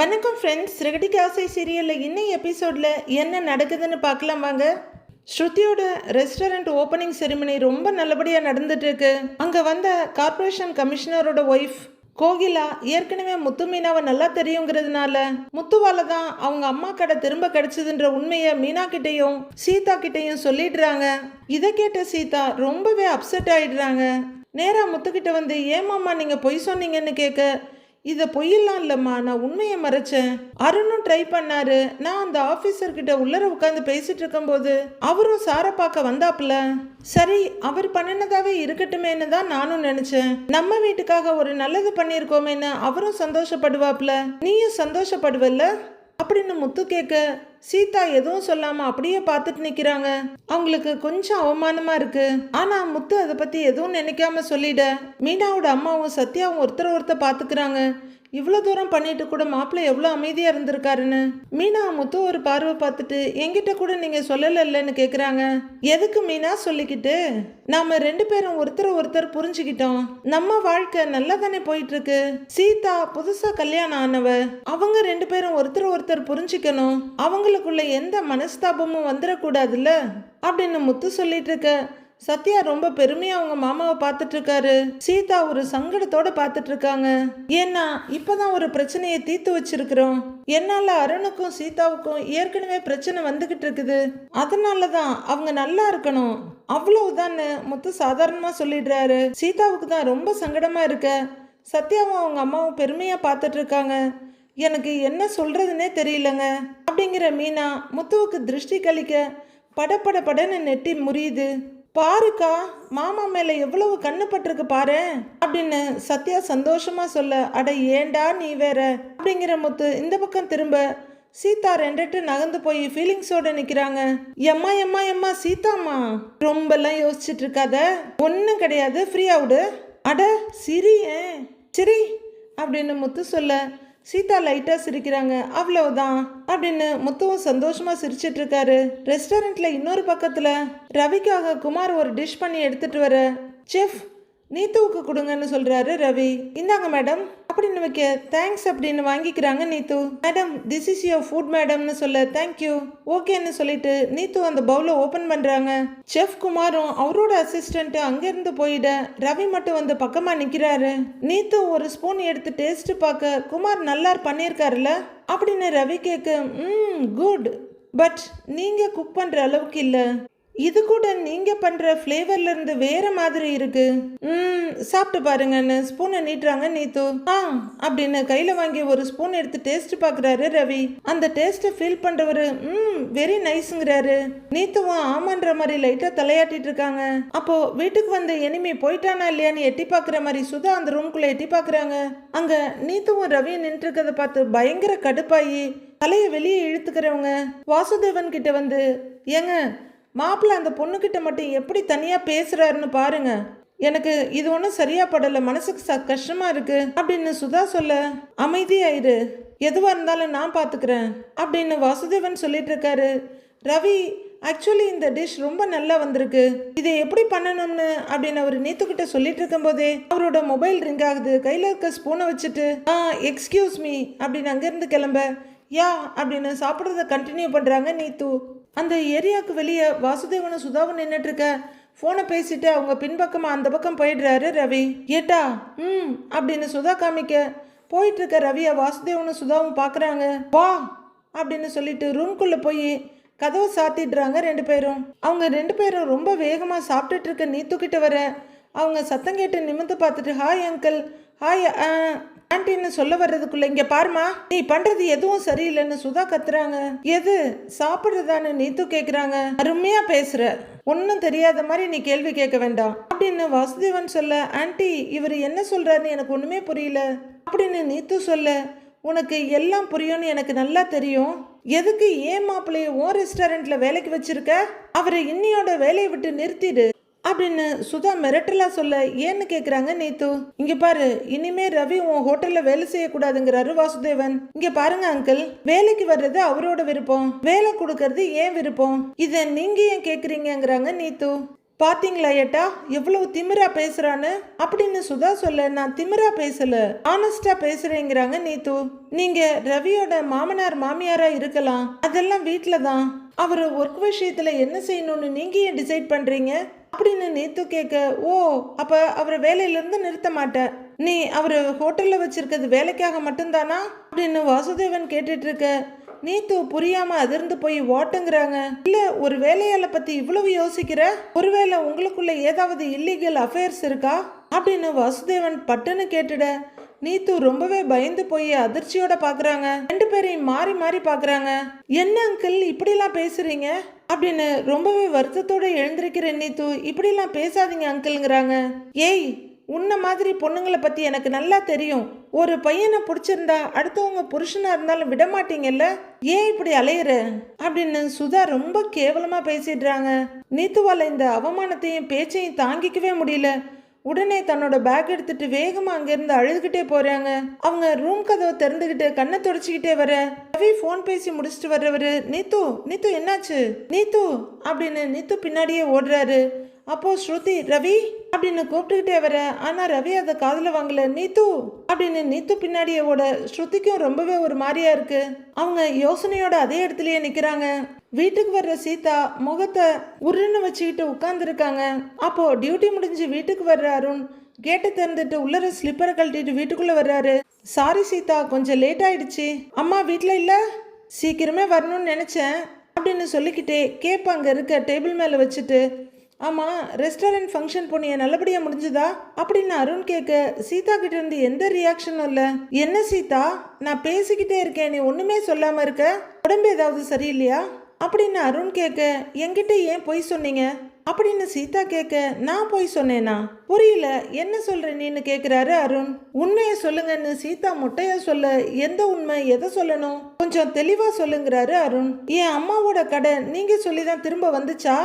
வணக்கம் ஃப்ரெண்ட்ஸ் ரெகடிக்கு ஆசை சீரியலில் இன்னும் எபிசோடில் என்ன நடக்குதுன்னு பார்க்கலாம் வாங்க. ஸ்ருதியோட ரெஸ்டாரண்ட் ஓப்பனிங் செரிமனி ரொம்ப நல்லபடியாக நடந்துட்டு இருக்கு. அங்கே வந்த கார்ப்பரேஷன் கமிஷனரோட ஒய்ஃப் கோகிலா ஏற்கனவே முத்து மீனாவை நல்லா தெரியுங்கிறதுனால முத்துவால தான் அவங்க அம்மா கடை திரும்ப கிடைச்சதுன்ற உண்மையை மீனா கிட்டேயும் சீதா கிட்டேயும் சொல்லிடுறாங்க. இதை கேட்ட சீதா ரொம்பவே அப்செட் ஆயிடுறாங்க. நேராக முத்துக்கிட்ட வந்து ஏமாம்மா நீங்கள் பொய் சொன்னீங்கன்னு கேட்க இதை பொய்யெல்லாம் இல்லைம்மா நான் உண்மையை மறைச்சேன். அருணும் ட்ரை பண்ணாரு. நான் அந்த ஆஃபீஸர் கிட்ட உள்ளர உட்காந்து பேசிட்டு இருக்கும்போது அவரும் சாரை பார்க்க வந்தாப்புல. சரி அவர் பண்ணினதாவே இருக்கட்டுமேன்னு தான் நானும் நினைச்சேன். நம்ம வீட்டுக்காக ஒரு நல்லது பண்ணியிருக்கோமேன்னு அவரும் சந்தோஷப்படுவாப்ல நீயும் சந்தோஷப்படுவல்ல? அப்படின்னு முத்து கேட்க சீதா எதுவும் சொல்லாம அப்படியே பார்த்துட்டு நிக்கிறாங்க. அவங்களுக்கு கொஞ்சம் அவமானமா இருக்கு. ஆனா முத்து அதை பத்தி எதுவும் நினைக்காம சொல்லிட மீனாவோட அம்மாவும் சத்யாவும் ஒருத்தர் ஒருத்தர் பாத்துக்கிறாங்க இவ்வளோ தூரம் பண்ணிட்டு கூட மாப்பிள்ளை எவ்வளோ அமைதியாக இருந்திருக்காருன்னு? மீனா முத்து ஒரு பார்வை பார்த்துட்டு என்கிட்ட கூட நீங்கள் சொல்லலைன்னு கேட்குறாங்க எதுக்கு மீனா சொல்லிக்கிட்டு? நாம ரெண்டு பேரும் ஒருத்தர் ஒருத்தர் புரிஞ்சுக்கிட்டோம். நம்ம வாழ்க்கை நல்லா தானே போயிட்டு இருக்கு சீதா புதுசாக கல்யாணம் ஆனவ அவங்க ரெண்டு பேரும் ஒருத்தர் ஒருத்தர் புரிஞ்சுக்கணும். அவங்களுக்குள்ள எந்த மனஸ்தாபமும் வந்துடக்கூடாதுல்ல அப்படின்னு முத்து சொல்லிட்டு இருக்க சத்யா ரொம்ப பெருமையா அவங்க மாமாவை பார்த்துட்டு இருக்காரு சீதா ஒரு சங்கடத்தோட பார்த்துட்டு இருக்காங்க ஏன்னா இப்பதான் ஒரு பிரச்சனையை தீர்த்து வச்சிருக்கிறோம். என்னால அருணுக்கும் சீதாவுக்கும் ஏற்கனவே பிரச்சனை வந்துகிட்டு இருக்குது அதனால தான் அவங்க நல்லா இருக்கணும். அவ்வளவுதான்னு முத்து சாதாரணமா சொல்லிடுறாரு. சீதாவுக்கு தான் ரொம்ப சங்கடமா இருக்க. சத்யாவும் அவங்க அம்மாவும் பெருமையா பார்த்துட்டு இருக்காங்க எனக்கு என்ன சொல்றதுனே தெரியலங்க. அப்படிங்கிற மீனா முத்துவுக்கு திருஷ்டி கழிக்க படப்பட படன்னு நெட்டி முறியுது. பாருக்கா மாமா மேலே எவ்வளவு கண்ணு பட்டிருக்கு பாரு. அப்படின்னு சத்யா சந்தோஷமா சொல்ல அட ஏண்டா நீ வேற? அப்படிங்கிற முத்து இந்த பக்கம் திரும்ப சீதா ரெண்டுட்டு நகர்ந்து போய் ஃபீலிங்ஸோட நிற்கிறாங்க எம்மா எம்மா எம்மா சீதாம்மா? ரொம்பலாம் யோசிச்சுட்டு இருக்காத ஒன்றும் கிடையாது ஃப்ரீ ஆகுடு அட சிரி ஏன் சிரி அப்படின்னு முத்து சொல்ல சீதா லைட்டாக சிரிக்கிறாங்க. அவ்வளவுதான் அப்படின்னு முத்துவும் சந்தோஷமாக சிரிச்சிட்டு இருக்காரு ரெஸ்டாரண்ட்ல இன்னொரு பக்கத்தில் ரவிக்காக குமார் ஒரு டிஷ் பண்ணி எடுத்துட்டு வர செஃப் நீத்துவுக்கு கொடுங்கன்னு சொல்கிறாரு ரவி. இந்தாங்க மேடம். அப்படின்னு வைக்க தேங்க்ஸ் அப்படின்னு வாங்கிக்கிறாங்க Neethu. Madam this is your food மேடம்னு சொல்ல தேங்க்யூ ஓகேன்னு சொல்லிட்டு நீத்து அந்த பவுலை ஓபன் பண்றாங்க. செஃப் குமாரும் அவரோட அசிஸ்டன்ட் அங்கிருந்து போயிட ரவி மட்டும் வந்து பக்கமா நிக்கிறாரு. நீத்து ஒரு ஸ்பூன் எடுத்து டேஸ்ட் பார்க்க குமார் நல்லா பண்ணியிருக்காருல்ல அப்படின்னு ரவி கேட்க ம் குட் பட் நீங்க குக் பண்ற அளவுக்கு இல்லை. இது கூட நீங்க பண்ற ஃப்ளேவர்ல இருந்து வேற மாதிரி இருக்கு. ம் சாப்பிட்டு பாருங்கன்னு ஸ்பூனை நீட்டுறாங்க நீத்து. ஆ அப்படின்னு கையில வாங்கி ஒரு ஸ்பூன் எடுத்து டேஸ்ட் பாக்குறாரு ரவி. அந்த டேஸ்ட்டை ஃபீல் பண்றவரு ம் வெரி நைஸ்ங்கிறாரு நீத்துவும் ஆமான்ற மாதிரி லைட்டா தலையாட்டிட்டு இருக்காங்க. அப்போ வீட்டுக்கு வந்த எனிமி போயிட்டானா இல்லையான்னு எட்டி பாக்குற மாதிரி சுதா அந்த ரூம்குள்ள எட்டி பாக்குறாங்க. அங்க நீத்துவும் ரவியும் நின்று பார்த்து பயங்கர கடுப்பாயி தலையை வெளியே இழுத்துக்கிறவங்க. வாசுதேவன் கிட்ட வந்து ஏங்க மாப்பிள்ளை அந்த பொண்ணுக்கிட்ட மட்டும் எப்படி தனியாக பேசுகிறாருன்னு பாருங்க. எனக்கு இது ஒன்றும் சரியா படல மனசுக்கு ச கஷ்டமா இருக்கு. அப்படின்னு சுதா சொல்ல அமைதியாயிரு. எதுவாக இருந்தாலும் நான் பார்த்துக்கிறேன் அப்படின்னு வாசுதேவன் சொல்லிட்டு இருக்காரு. ரவி ஆக்சுவலி இந்த டிஷ் ரொம்ப நல்லா வந்திருக்கு. இதை எப்படி பண்ணணும்னு? அப்படின்னு அவர் நீத்துக்கிட்ட சொல்லிட்டு இருக்கும்போதே அவரோட மொபைல் ரிங் ஆகுது. கையில் இருக்க ஸ்பூனை வச்சுட்டு ஆ எக்ஸ்கியூஸ் மீ அப்படின்னு அங்கேருந்து கிளம்ப யா அப்படின்னு சாப்பிட்றத கண்டினியூ பண்ணுறாங்க நீத்து. அந்த ஏரியாவுக்கு வெளியே வாசுதேவனும் சுதாவும் நின்றுட்டு இருக்க. ஃபோனை பேசிட்டு அவங்க பின்பக்கமாக அந்த பக்கம் போயிடுறாரு ரவி. ஏட்டா ம் அப்படின்னு சுதா காமிக்க. போயிட்டு இருக்க ரவியை வாசுதேவனும் சுதாவும் பார்க்குறாங்க வா அப்படின்னு சொல்லிட்டு ரூம்குள்ளே போய் கதவை சாத்திடுறாங்க ரெண்டு பேரும். அவங்க ரெண்டு பேரும் ரொம்ப வேகமாக சாப்பிட்டுட்டு இருக்க தூக்கிட்டு வர. அவங்க சத்தம் கேட்டு நிமிந்து பார்த்துட்டு ஹாய் அங்கிள் ஹாய் ஆன்ட்டின்னு சொல்ல வர்றதுக்குள்ள இங்க பாருமா நீ பண்றது எதுவும் சரியில்லைன்னு சுதா கத்துறாங்க. எது? சாப்பிடுறதான்னு நீத்து கேக்குறாங்க. அருமையா பேசுற. ஒன்றும் தெரியாத மாதிரி நீ கேள்வி கேட்க வேண்டாம். அப்படின்னு வாசுதேவன் சொல்ல ஆண்டி இவர் என்ன சொல்றாருன்னு எனக்கு ஒண்ணுமே புரியல. அப்படின்னு நீத்து சொல்ல உனக்கு எல்லாம் புரியும்னு எனக்கு நல்லா தெரியும். எதுக்கு ஏன் மாப்பிள்ளைய ஓ ரெஸ்டாரண்ட்ல வேலைக்கு வச்சிருக்க? அவரை இன்னியோட வேலையை விட்டு நிறுத்திடு. அப்படின்னு சுதா மிரட்டலா சொல்ல ஏன்னு கேக்குறாங்க நீத்து? இங்க பாரு இனிமே ரவி உன் ஹோட்டல்ல வேலை செய்யக்கூடாதுங்கிறாரு வாசுதேவன். இங்க பாருங்க அங்கிள் வேலைக்கு வர்றது அவரோட விருப்பம். வேலை கொடுக்கறது ஏன் விருப்பம்? இத நீங்க ஏன் கேக்குறீங்கிறாங்க நீத்து. பாத்தீங்களா ஏட்டா எவ்வளவு திமிரா பேசுறான்னு? அப்படின்னு சுதா சொல்ல நான் திமிரா பேசல ஆனஸ்டா பேசுறேங்கிறாங்க நீத்து. நீங்க ரவியோட மாமனார் மாமியாரா இருக்கலாம் அதெல்லாம் வீட்ல தான். அவர் ஒர்க் விஷயத்துல என்ன செய்யணும்னு நீங்க ஏன் டிசைட் பண்றீங்க? அப்படின்னு நீத்து கேட்க ஓ அப்ப அவரை வேலையிலேருந்து நிறுத்த மாட்டேன். நீ அவர் ஹோட்டல்ல வச்சிருக்கிறது வேலைக்காக மட்டும்தானா? அப்படின்னு வாசுதேவன் கேட்டுட்டு இருக்க நீத்து புரியாம அதிர்ந்து போய் ஓட்டுங்கிறாங்க. இல்ல ஒரு வேலையால பத்தி இவ்வளவு யோசிக்கிற? ஒருவேளை உங்களுக்குள்ள ஏதாவது இல்லீகல் அஃபேர்ஸ் இருக்கா? அப்படின்னு வாசுதேவன் பட்டுன்னு கேட்டுட நீத்து ரொம்பவே பயந்து போய் அதிர்ச்சியோட பாக்குறாங்க. ரெண்டு பேரையும் மாறி மாறி பாக்குறாங்க. என்ன அங்கிள் இப்படிலாம் பேசுறீங்க? அப்படின்னு ரொம்பவே வருத்தத்தோடு எழுந்திருக்கிற நீத்து இப்படிலாம் பேசாதீங்க அங்கிள்ங்கிறாங்க. ஏய் உன்ன மாதிரி பொண்ணுங்களை பற்றி எனக்கு நல்லா தெரியும். ஒரு பையனை பிடிச்சிருந்தா அடுத்தவங்க புருஷனாக இருந்தாலும் விட மாட்டீங்கல்ல? ஏன் இப்படி அலையிற? அப்படின்னு சுதா ரொம்ப கேவலமாக பேசிடுறாங்க. நீத்துவால இந்த அவமானத்தையும் பேச்சையும் தாங்கிக்கவே முடியல. உடனே தன்னோட பேக் எடுத்துட்டு வேகமா அங்கிருந்து அழுதுகிட்டே போறாங்க. அவங்க ரூம் கதவை திறந்துகிட்டு கண்ணை தொடச்சிக்கிட்டே வர ரவி ஃபோன் பேசி முடிச்சுட்டு வர்றவரு நீத்து நீத்து என்னாச்சு? நீத்து அப்படின்னு நீத்து பின்னாடியே ஓடுறாரு. அப்போ ஸ்ருதி ரவி அப்படின்னு கூப்பிட்டுக்கிட்டே வர ஆனா ரவி அதை காதில் வாங்கல. நீத்து அப்படின்னு நீத்து பின்னாடியே ஓட ஸ்ருதிக்கும் ரொம்பவே ஒரு மாதிரியா இருக்கு. அவங்க யோசனையோட அதே இடத்துலயே நிக்கிறாங்க. வீட்டுக்கு வர்ற சீதா முகத்தை உருன்னு வச்சுக்கிட்டு உட்காந்துருக்காங்க அப்போ டியூட்டி முடிஞ்சு வீட்டுக்கு வர்ற அருண் கேட்டை திறந்துட்டு உள்ளர ஸ்லிப்பரை கழட்டிட்டு வீட்டுக்குள்ளே வர்றாரு. சாரி சீதா கொஞ்சம் லேட் ஆயிடுச்சு. அம்மா வீட்டில் இல்லை? சீக்கிரமே வரணும்னு நினச்சேன் அப்படின்னு சொல்லிக்கிட்டே கேப் அங்கே இருக்க டேபிள் மேலே வச்சுட்டு ஆமாம் ரெஸ்டாரண்ட் ஃபங்க்ஷன் போனிய நல்லபடியாக முடிஞ்சுதா? அப்படின்னு அருண் கேட்க சீதா கிட்ட இருந்து எந்த ரியாக்ஷனும் இல்லை. என்ன சீதா? நான் பேசிக்கிட்டே இருக்கேன் நீ ஒன்றுமே சொல்லாமல் இருக்க? உடம்பு ஏதாவது சரியில்லையா? அப்படின்னு அருண் கேட்க என்கிட்ட ஏன் பொய் சொன்னீங்க? அப்படின்னு சீதா கேட்க நான் போய் சொன்னேனா? புரியல. என்ன சொல்ற நீன்னு கேட்குறாரு அருண். உண்மையை சொல்லுங்கன்னு சீதா முட்டையா சொல்ல எந்த உண்மை? எதை சொல்லணும்? கொஞ்சம் தெளிவா சொல்லுங்கிறாரு அருண். என் அம்மாவோட கடை நீங்க சொல்லிதான் திரும்ப வந்துச்சா?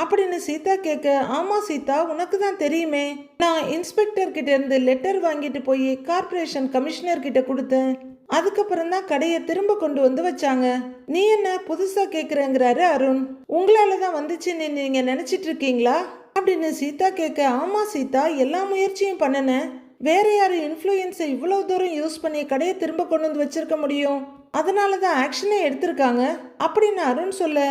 அப்படின்னு சீதா கேட்க ஆமாம் சீதா உனக்கு தான் தெரியுமே. நான் இன்ஸ்பெக்டர் கிட்ட இருந்து லெட்டர் வாங்கிட்டு போய் கார்ப்பரேஷன் கமிஷனர் கிட்ட கொடுத்தேன். அதுக்கப்புறம் தான் கடையை திரும்ப கொண்டு வந்து வச்சாங்க. நீ என்ன புதுசா கேக்குறேங்கிறாரு அருண். உங்களால தான் வந்துச்சுன்னு நீங்க நினைச்சிட்டு இருக்கீங்களா? அப்படின்னு சீதா கேட்க ஆமா சீதா எல்லா முயற்சியும் பண்ணினேன் வேற யாரு இன்ஃப்ளூயன்ஸை இவ்வளவு தூரம் யூஸ் பண்ணி கடையை திரும்ப கொண்டு வந்து வச்சிருக்க முடியும்? அதனால தான் ஆக்ஷனே எடுத்திருக்காங்க. அப்படின்னு அருண் சொல்ல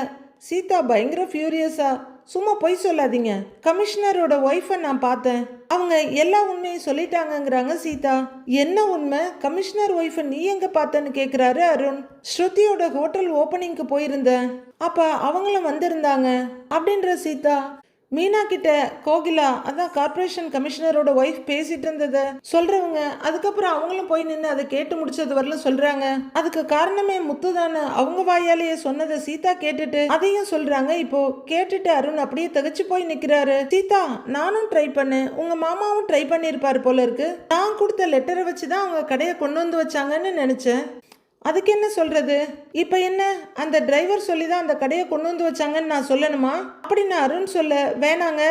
சீதா பயங்கர ஃபியூரியஸா சும்மா பொய் சொல்லாதீங்க. கமிஷனரோட ஒய்ஃபை நான் பார்த்தேன். அவங்க எல்லா உண்மையும் சொல்லிட்டாங்கங்கிறாங்க சீதா. என்ன உண்மை? கமிஷனர் ஒய்ஃபை நீ எங்க பார்த்தேன்னு கேட்குறாரு அருண். ஸ்ருதியோட ஹோட்டல் ஓப்பனிங்க்கு போயிருந்தேன். அப்ப அவங்களும் வந்திருந்தாங்க. அப்படின்ற சீதா மீனா கிட்ட கோகிலா அதான் கார்ப்பரேஷன் கமிஷனரோட ஒய்ஃப் பேசிட்டு இருந்ததை சொல்றவங்க அதுக்கப்புறம் அவங்களும் போய் நின்று அதை கேட்டு முடிச்சது வரலும் சொல்றாங்க. அதுக்கு காரணமே முத்து தானே. அவங்க வாயாலேயே சொன்னதை சீதா கேட்டுட்டு அதையும் சொல்றாங்க. இப்போ கேட்டுட்டு அருண் அப்படியே தகச்சு போய் நிக்கிறாரு. சீதா நானும் ட்ரை பண்ணேன். உங்க மாமாவும் ட்ரை பண்ணியிருப்பாரு போல இருக்கு. நான் கொடுத்த லெட்டரை வச்சு தான் அவங்க கடையை கொண்டு வந்து வச்சாங்கன்னு நினைச்சேன். அதுக்கு என்ன சொல்றது? இப்ப என்ன? அந்த டிரைவர் சொல்லி தான் அந்த கடையை கொண்டு வந்து வச்சாங்கன்னு நான் சொல்லணுமா? அப்படின்னு அருண் சொல்ல வேணாங்க.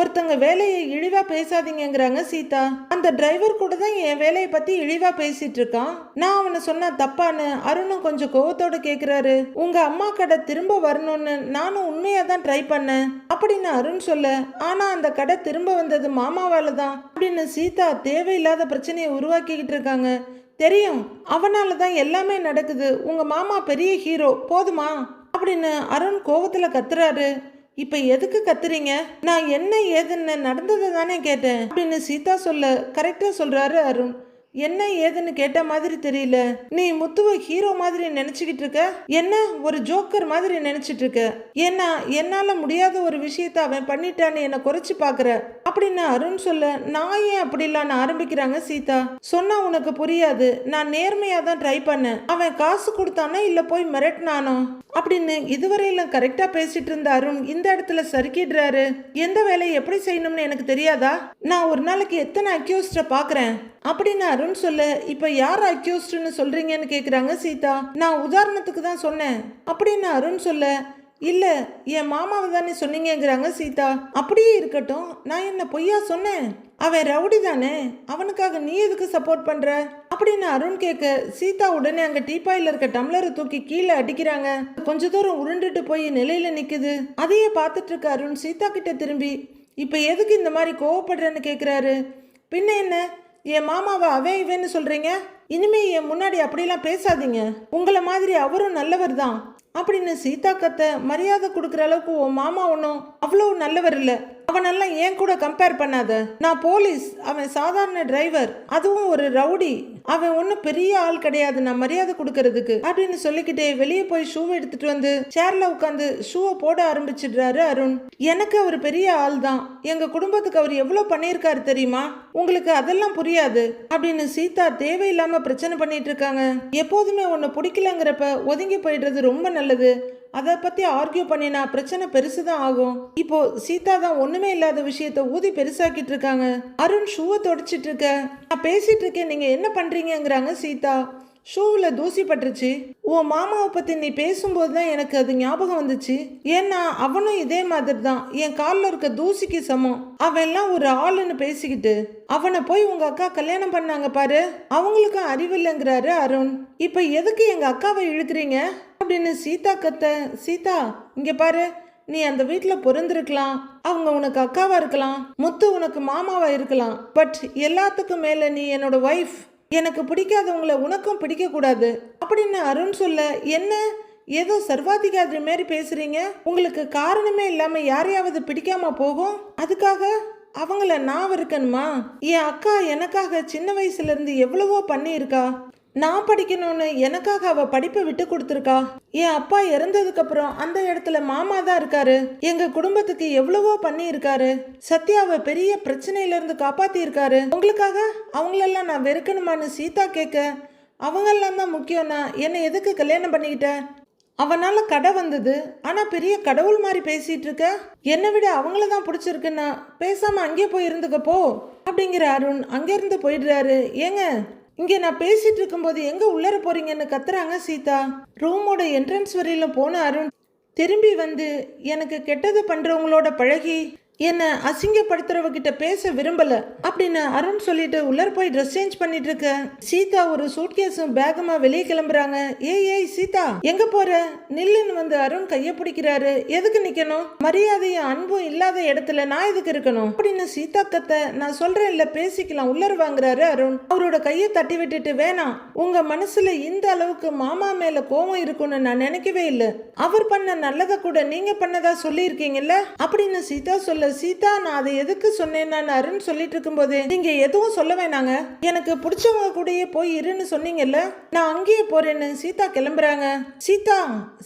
ஒருத்தங்க வேலையை இழிவா பேசாதீங்கங்கிறாங்க சீதா. அந்த டிரைவர் கூட தான் என் வேலையை பத்தி இழிவா பேசிட்டு இருக்கான். நான் அவனை சொன்னா தப்பான்னு அருணும் கொஞ்சம் கோவத்தோட கேக்குறாரு. உங்க அம்மா கடை திரும்ப வரணும்னு நானும் உண்மையா தான் ட்ரை பண்ணேன் அப்படின்னு அருண் சொல்ல ஆனா அந்த கடை திரும்ப வந்தது மாமாவால தான். அப்படின்னு சீதா தேவையில்லாத பிரச்சனையை உருவாக்கிக்கிட்டு இருக்காங்க. தெரியும். அவனால தான் எல்லாமே நடக்குது. உங்கள் மாமா பெரிய ஹீரோ. போதுமா? அப்படின்னு அருண் கோவத்தில் கத்துறாரு. இப்போ எதுக்கு கத்துறீங்க? நான் என்ன ஏதுன்னு நடந்ததை தானே கேட்டேன். அப்படின்னு சீதா சொல்ல கரெக்டாக சொல்கிறாரு அருண். என்ன ஏதுன்னு கேட்ட மாதிரி தெரியல. நீ முத்துவை ஹீரோ மாதிரி நினைச்சுக்கிட்டு இருக்க? என்ன ஒரு ஜோக்கர் மாதிரி நினைச்சிட்டு இருக்க? ஏன்னா என்னால முடியாத ஒரு விஷயத்த அவன் பண்ணிட்டான்னு என்ன குறைச்சு பாக்குற அப்படின்னு அருண் சொல்ல நான் ஏன் அப்படிலாம் ஆரம்பிக்கிறாங்க சீதா. சொன்னா உனக்கு புரியாது. நான் நேர்மையா தான் ட்ரை பண்ணேன். அவன் காசு கொடுத்தானா இல்ல போய் மிரட்டினானோ? அப்படின்னு இதுவரையிலும் கரெக்டா பேசிட்டு இருந்த அருண் இந்த இடத்துல சறுக்கிடுறாரு. எந்த வேலையை எப்படி செய்யணும்னு எனக்கு தெரியாதா? நான் ஒரு நாளைக்கு எத்தனை அக்யூஸ்ட பாக்குறேன் அப்படின்னு அருண் சொல்ல இப்போ யார் அக்யூஸ்டுன்னு சொல்கிறீங்கன்னு கேட்குறாங்க சீதா. நான் உதாரணத்துக்கு தான் சொன்னேன். அப்படின்னு அருண் சொல்ல இல்லை என் மாமாவை தானே சொன்னீங்கங்கிறாங்க சீதா. அப்படியே இருக்கட்டும். நான் என்ன பொய்யா சொன்னேன்? அவன் ரவுடி தானே. அவனுக்காக நீ எதுக்கு சப்போர்ட் பண்ணுற அப்படின்னு அருண் கேட்க சீதா உடனே அங்கே டீப்பாயில் இருக்க டம்ளரை தூக்கி கீழே அடிக்கிறாங்க. கொஞ்ச தூரம் உருண்டுட்டு போய் நிலையில் நிற்குது அதையே பார்த்துட்டு இருக்க அருண் சீதா கிட்ட திரும்பி இப்போ எதுக்கு இந்த மாதிரி கோவப்படுறேன்னு கேட்குறாரு பின்ன என்ன? என் மாமாவை அவன் இவன்னு சொல்கிறீங்க இனிமே என் முன்னாடி அப்படிலாம் பேசாதீங்க. உங்களை மாதிரி அவரும் நல்லவர் தான் அப்படின்னு சீதா கத்தை மரியாதை கொடுக்குற அளவுக்கு உன் மாமா ஒன்றும் அவ்வளோ நல்லவர் இல்லை. அவனெல்லாம் ஏன் கூட கம்பேர் பண்ணாத? நான் போலீஸ் அவன் சாதாரண டிரைவர் அதுவும் ஒரு ரவுடி. அவன் ஒன்றும் பெரிய ஆள் கிடையாது நான் மரியாதை கொடுக்கறதுக்கு. அப்படின்னு சொல்லிக்கிட்டே வெளியே போய் ஷூவை எடுத்துட்டு வந்து சேர்ல உட்காந்து ஷூவை போட ஆரம்பிச்சிடுறாரு அருண். எனக்கு அவர் பெரிய ஆள் தான். எங்க குடும்பத்துக்கு அவர் எவ்வளோ பண்ணியிருக்காரு தெரியுமா? உங்களுக்கு அதெல்லாம் புரியாது. அப்படின்னு சீதா தேவையில்லாம பிரச்சனை பண்ணிட்டு இருக்காங்க. எப்போதுமே உன்னை பிடிக்கலங்கிறப்ப ஒதுங்கி போயிடுறது ரொம்ப நல்லது. அதை பற்றி ஆர்கியூ பண்ணினா பிரச்சனை பெருசு தான் ஆகும். இப்போ சீதா தான் ஒண்ணுமே இல்லாத விஷயத்த ஊதி பெருசாக்கிட்டு இருக்காங்க. அருண் ஷூவை தொடச்சிட்டு இருக்க. நான் பேசிட்டு இருக்கேன். நீங்க என்ன பண்றீங்கங்கிறாங்க சீதா. ஷூவில் தூசி பட்டுருச்சு. உன் மாமாவை பற்றி நீ பேசும்போது தான் எனக்கு அது ஞாபகம் வந்துச்சு. ஏன்னா அவனும் இதே மாதிரி தான் என் காலில் இருக்க தூசிக்கு சமம். அவெல்லாம் ஒரு ஆளுன்னு பேசிக்கிட்டு அவனை போய் உங்கள் அக்கா கல்யாணம் பண்ணாங்க பாரு. அவங்களுக்கும் அறிவில்லைங்கிறாரு அருண். இப்போ எதுக்கு எங்கள் அக்காவை இழுக்கிறீங்க? அப்படின்னு சீதா கத்த சீதா இங்கே பாரு. நீ அந்த வீட்டில் பொருந்திருக்கலாம் அவங்க உனக்கு அக்காவாக இருக்கலாம். முத்து உனக்கு மாமாவாக இருக்கலாம். பட் எல்லாத்துக்கும் மேலே நீ என்னோட ஒய்ஃப் எனக்கு பிடிக்காதவங்களை உனக்கும் பிடிக்கக்கூடாது. அப்படின்னு அருண் சொல்ல என்ன? ஏதோ சர்வாதிகாரி மாரி பேசுறீங்க? உங்களுக்கு காரணமே இல்லாம யாரையாவது பிடிக்காம போகும்? அதுக்காக அவங்கள நான் இருக்கணுமா என் அக்கா எனக்காக சின்ன வயசுல இருந்து எவ்வளவோ பண்ணியிருக்கா. நான் படிக்கணும்னு எனக்காக அவ படிப்பை விட்டு கொடுத்துருக்கா? என் அப்பா இறந்ததுக்கு அப்புறம் அந்த இடத்துல மாமா தான் இருக்காரு. எங்க குடும்பத்துக்கு எவ்வளவோ பண்ணி இருக்காரு சத்யாவை பெரிய பிரச்சனையில இருந்து காப்பாத்தி இருக்காரு உங்களுக்காக அவங்களெல்லாம் நான் வெறுக்கணுமான்னு சீதா கேட்க அவங்கெல்லாம் தான் முக்கியம்னா என்னை எதுக்கு கல்யாணம் பண்ணிக்கிட்ட? அவனால கடை வந்தது. ஆனா பெரிய கடவுள் மாதிரி பேசிட்டு இருக்க? என்னை விட அவங்கள தான் பிடிச்சிருக்குன்னா பேசாம அங்கே போய் இருந்துக்க போ அப்படிங்கிற அருண் அங்கேருந்து போயிடுறாரு. ஏங்க? இங்கே நான் பேசிட்டு இருக்கும்போது எங்க உள்ளர போறீங்கன்னு கத்துறாங்க சீதா. ரூமோட என்ட்ரன்ஸ் வரையில போன அருண் திரும்பி வந்து எனக்கு கெட்டது பண்றவங்களோட பழகி என்னை அசிங்கப்படுத்துறவகிட்ட பேச விரும்பல? அப்படின்னு அருண் சொல்லிட்டு உள்ளர போய் ட்ரெஸ் சேஞ்ச் பண்ணிட்டு இருக்க. சீதா ஒரு சூட்கேஸும் பேகுமா வெளியே கிளம்புறாங்க. ஏய் ஏய் சீதா எங்க போற? நில்லுன்னு வந்து அருண் கைய பிடிக்கிறாரு. எதுக்கு நிக்கணும்? மரியாதையும் அன்பும் இல்லாத இடத்துல நான் எதுக்கு இருக்கணும்? அப்படின்னு சீதா கத்த நான் சொல்றேன் இல்ல பேசிக்கலாம். உள்ளர வாங்குறாரு அருண். அவரோட கையை தட்டி விட்டுட்டு வேணாம். உங்க மனசுல இந்த அளவுக்கு மாமா மேல கோவம் இருக்கும்னு நான் நினைக்கவே இல்லை. அவர் பண்ண நல்லதை கூட நீங்க பண்ணதா சொல்லியிருக்கீங்கல்ல? அப்படின்னு சீதா சொல்ல சீதா நான் அதை எதுக்கு சொன்னேன்னு அருண் சொல்லிட்டு இருக்கும்போது நீங்க எதுவும் சொல்ல வேணாங்க. எனக்கு பிடிச்சவங்க கூடயே போய் இருன்னு சொன்னீங்கல்ல நான் அங்கேயே போறேன்னு சீதா கிளம்புறாங்க. சீதா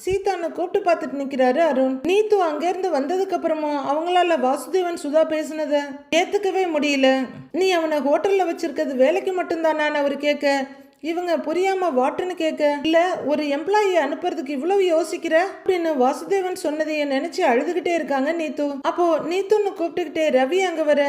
சீதான்னு கூப்பிட்டு பார்த்துட்டு நிக்கிறாரு அருண். நீத்து அங்கேருந்து வந்ததுக்கு அப்புறமும் அவங்களால வாசுதேவன் சுதா பேசுனத ஏத்துக்கவே முடியல. நீ அவனை ஹோட்டல்ல வச்சிருக்கிறது வேலைக்கு மட்டும்தானான்னு அவர் கேட்க இவங்க புரியாம வாட்டுன்னு கேட்க இல்ல ஒரு எம்ப்ளாயி அனுப்புறதுக்கு இவ்வளவு யோசிக்கிற? அப்படின்னு வாசுதேவன் சொன்னதைய நினைச்சு அழுதுகிட்டே இருக்காங்க நீத்து. அப்போ நீத்துன்னு கூப்பிட்டுக்கிட்டே ரவி அங்க வர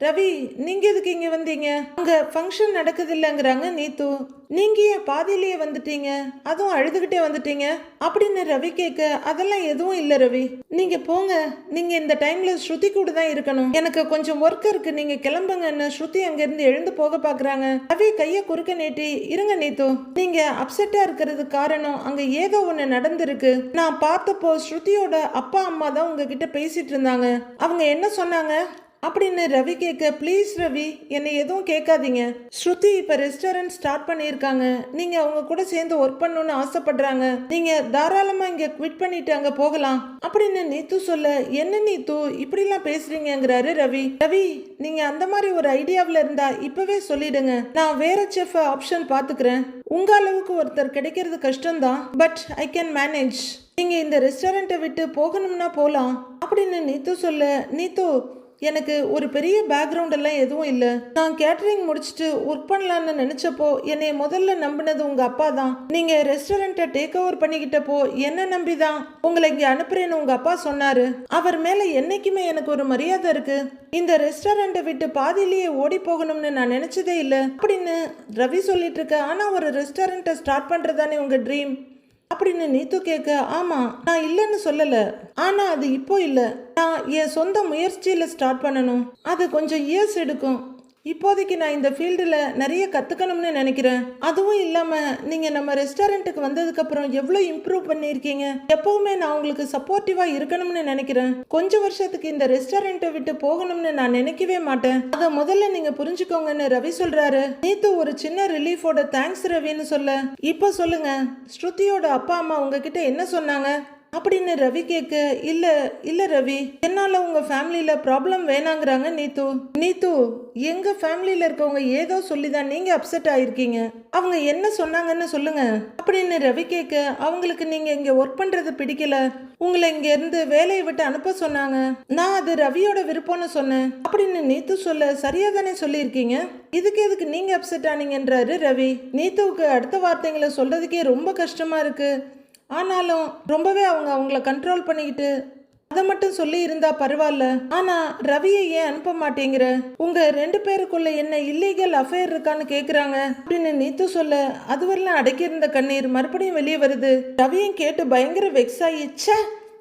ரவி நீங்க எதுக்கு இங்க வந்தீங்க? அங்க ஃபங்க்ஷன் நடக்குது இல்லைங்கிறாங்க நீத்து. நீங்க ஏன் பாதியிலேயே வந்துட்டீங்க? அதுவும் அழுதுகிட்டே வந்துட்டீங்க? அப்படின்னு ரவி கேட்க அதெல்லாம் எதுவும் இல்ல ரவி. நீங்க போங்க. நீங்க இந்த டைம்ல ஸ்ருதி கூட தான் இருக்கணும். எனக்கு கொஞ்சம் ஒர்க் இருக்கு. நீங்க கிளம்புங்கன்னு ஸ்ருதி அங்கேருந்து எழுந்து போக பாக்குறாங்க. ரவி கைய குறுக்க நீட்டி இருங்க நீத்து. நீங்க அப்செட்டா இருக்கிறது காரணம் அங்க ஏதோ ஒண்ணு நடந்திருக்கு. நான் பார்த்தப்போ ஸ்ருதியோட அப்பா அம்மா தான் உங்ககிட்ட பேசிட்டு இருந்தாங்க. அவங்க என்ன சொன்னாங்க? அப்படின்னு ரவி கேட்க ப்ளீஸ் ரவி என்னை எதுவும் கேட்காதீங்க. ஸ்ருதி இப்போ ரெஸ்டாரண்ட் ஸ்டார்ட் பண்ணியிருக்காங்க. நீங்கள் அவங்க கூட சேர்ந்து ஒர்க் பண்ணணும்னு ஆசைப்படுறாங்க. நீங்கள் தாராளமாக இங்கே குவிட் பண்ணிட்டு அங்கே போகலாம். அப்படின்னு நீத்து சொல்ல என்ன நீத்து? இப்படிலாம் பேசுறீங்கிறாரு ரவி. ரவி நீங்கள் அந்த மாதிரி ஒரு ஐடியாவில் இருந்தா இப்போவே சொல்லிடுங்க. நான் வேற செஃப் ஆப்ஷன் பார்த்துக்கிறேன் உங்க அளவுக்கு ஒருத்தர் கிடைக்கிறது கஷ்டம்தான். பட் ஐ கேன் மேனேஜ் நீங்கள் இந்த ரெஸ்டாரண்ட்டை விட்டு போகணும்னா போகலாம் அப்படின்னு நீத்து சொல்ல நீத்து எனக்கு ஒரு பெரிய பேக்ரவுண்ட் எல்லாம் எதுவும் இல்லை. நான் கேட்டரிங் முடிச்சுட்டு ஒர்க் பண்ணலான்னு நினச்சப்போ என்னை முதல்ல நம்பினது உங்கள் அப்பா தான். நீங்கள் ரெஸ்டாரண்ட்டை டேக் ஓவர் பண்ணிக்கிட்டப்போ என்ன நம்பி தான் உங்களை இங்கே அனுப்புறேன்னு உங்கள் அப்பா சொன்னார். அவர் மேலே என்னைக்குமே எனக்கு ஒரு மரியாதை இருக்குது இந்த ரெஸ்டாரண்ட்டை விட்டு பாதியிலேயே ஓடி போகணும்னு நான் நினச்சதே இல்லை. அப்படின்னு ரவி சொல்லிட்டு இருக்க ஆனால் ஒரு ரெஸ்டாரண்ட்டை ஸ்டார்ட் பண்ணுறதானே உங்கள் ட்ரீம் அப்படின்னு நீத்து கேட்க ஆமா நான் இல்லைன்னு சொல்லல. ஆனா அது இப்போ இல்ல. நான் என் சொந்த முயற்சியில ஸ்டார்ட் பண்ணணும். அது கொஞ்சம் இயர்ஸ் எடுக்கும். இப்போதைக்கு நான் இந்த ஃபீல்டில் நிறைய கற்றுக்கணும்னு நினைக்கிறேன். அதுவும் இல்லாமல் நீங்கள் நம்ம ரெஸ்டாரண்ட்டுக்கு வந்ததுக்கப்புறம் எவ்வளோ இம்ப்ரூவ் பண்ணியிருக்கீங்க? எப்போவுமே நான் உங்களுக்கு சப்போர்ட்டிவாக இருக்கணும்னு நினைக்கிறேன். கொஞ்ச வருஷத்துக்கு இந்த ரெஸ்டாரண்ட்டை விட்டு போகணும்னு நான் நினைக்கவே மாட்டேன். அதை முதல்ல நீங்கள் புரிஞ்சுக்கோங்கன்னு ரவி சொல்கிறாரு நேத்து ஒரு சின்ன ரிலீஃபோட தேங்க்ஸ் ரவின்னு சொல்ல. இப்போ சொல்லுங்க ஸ்ருதியோட அப்பா அம்மா உங்ககிட்ட என்ன சொன்னாங்க? அப்படின்னு ரவி கேட்க இல்ல இல்ல ரவி என்னால உங்க ஃபேமிலியில ப்ராப்ளம் வேணாங்கிறாங்க நீத்து. நீத்து எங்க ஃபேமிலியில இருக்கவங்க ஏதோ சொல்லிதான் நீங்க அப்செட் ஆயிருக்கீங்க. அவங்க என்ன சொன்னாங்கன்னு சொல்லுங்க. அப்படின்னு ரவி கேட்க அவங்களுக்கு நீங்க இங்க ஒர்க் பண்றது பிடிக்கல. உங்களை இங்க இருந்து வேலையை விட்டு அனுப்ப சொன்னாங்க. நான் அது ரவியோட விருப்பம்னு சொன்னேன். அப்படின்னு நீத்து சொல்ல சரியா தானே சொல்லியிருக்கீங்க. இதுக்கு எதுக்கு நீங்க அப்செட் ஆனீங்கன்றாரு ரவி. நீத்துவுக்கு அடுத்த வார்த்தைங்களை சொல்றதுக்கே ரொம்ப கஷ்டமா இருக்கு. ஆனாலும் ரொம்பவே அவங்க அவங்கள கண்ட்ரோல் பண்ணிக்கிட்டு அதை மட்டும் சொல்லி இருந்தா பரவாயில்ல. ஆனா ரவியை ஏன் அனுப்ப மாட்டேங்கிற? உங்க ரெண்டு பேருக்குள்ள என்ன இல்லீகல் அஃபேர் இருக்கான்னு கேக்குறாங்க. அப்படின்னு நீத்து சொல்ல அதுவரெல்லாம் அடக்கியிருந்த கண்ணீர் மறுபடியும் வெளியே வருது. ரவியும் கேட்டு பயங்கர வெக்ஸ் ஆகி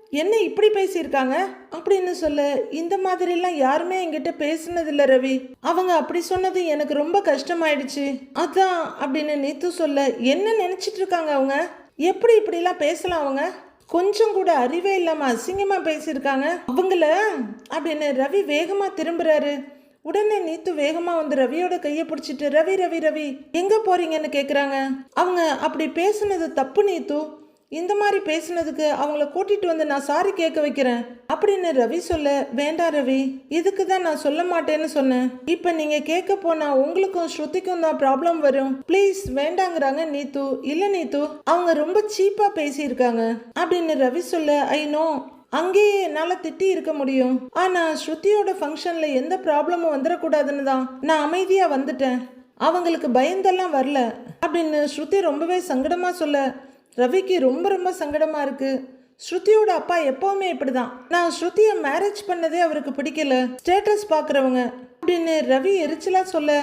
என்ன இப்படி பேசியிருக்காங்க? அப்படின்னு சொல்ல இந்த மாதிரிலாம் யாருமே என்கிட்ட பேசினதில்ல ரவி. அவங்க அப்படி சொன்னது எனக்கு ரொம்ப கஷ்டமாயிடுச்சு. அதான் அப்படின்னு நீத்து சொல்ல என்ன நினைச்சிட்டு இருக்காங்க அவங்க? எப்படி இப்படிலாம் பேசலாம் அவங்க? கொஞ்சம் கூட அறிவே இல்லாமல் அசிங்கமாக பேசியிருக்காங்க. அவங்கள அப்படின்னு ரவி வேகமாக திரும்புறாரு. உடனே நீத்து வேகமாக வந்து ரவியோட கையை பிடிச்சிட்டு ரவி ரவி ரவி எங்கே போறீங்கன்னு கேட்குறாங்க அவங்க அப்படி பேசுனது தப்பு நீத்து. இந்த மாதிரி பேசுனதுக்கு அவங்கள கூட்டிட்டு வந்து நான் சாரி கேட்க வைக்கிறேன். அப்படின்னு ரவி சொல்ல வேண்டாம் ரவி இதுக்கு தான் நான் சொல்ல மாட்டேன்னு சொன்னேன். இப்போ நீங்க கேட்க போனா உங்களுக்கும் ஸ்ருதிக்கும் தான் ப்ராப்ளம் வரும். ப்ளீஸ் வேண்டாங்கிறாங்க நீத்து. இல்ல நீத்து அவங்க ரொம்ப சீப்பா பேசியிருக்காங்க. அப்படின்னு ரவி சொல்ல ஐ நோ அங்கேயே என்னால் திட்டி இருக்க முடியும். ஆனால் ஸ்ருதியோட ஃபங்க்ஷனில் எந்த ப்ராப்ளமும் வந்துடக்கூடாதுன்னு தான் நான் அமைதியாக வந்துட்டேன். அவங்களுக்கு பயந்தெல்லாம் வரல. அப்படின்னு ஸ்ருதி ரொம்பவே சங்கடமாக சொல்ல ரவிக்கு ரொம்ப ரொம்ப சங்கடமாக இருக்குது ஸ்ருதியோட அப்பா எப்போவுமே இப்படி தான் நான் ஸ்ருதியை மேரேஜ் பண்ணதே அவருக்கு பிடிக்கல. ஸ்டேட்டஸ் பார்க்குறவங்க. அப்படின்னு ரவி எரிச்சலாக சொல்ல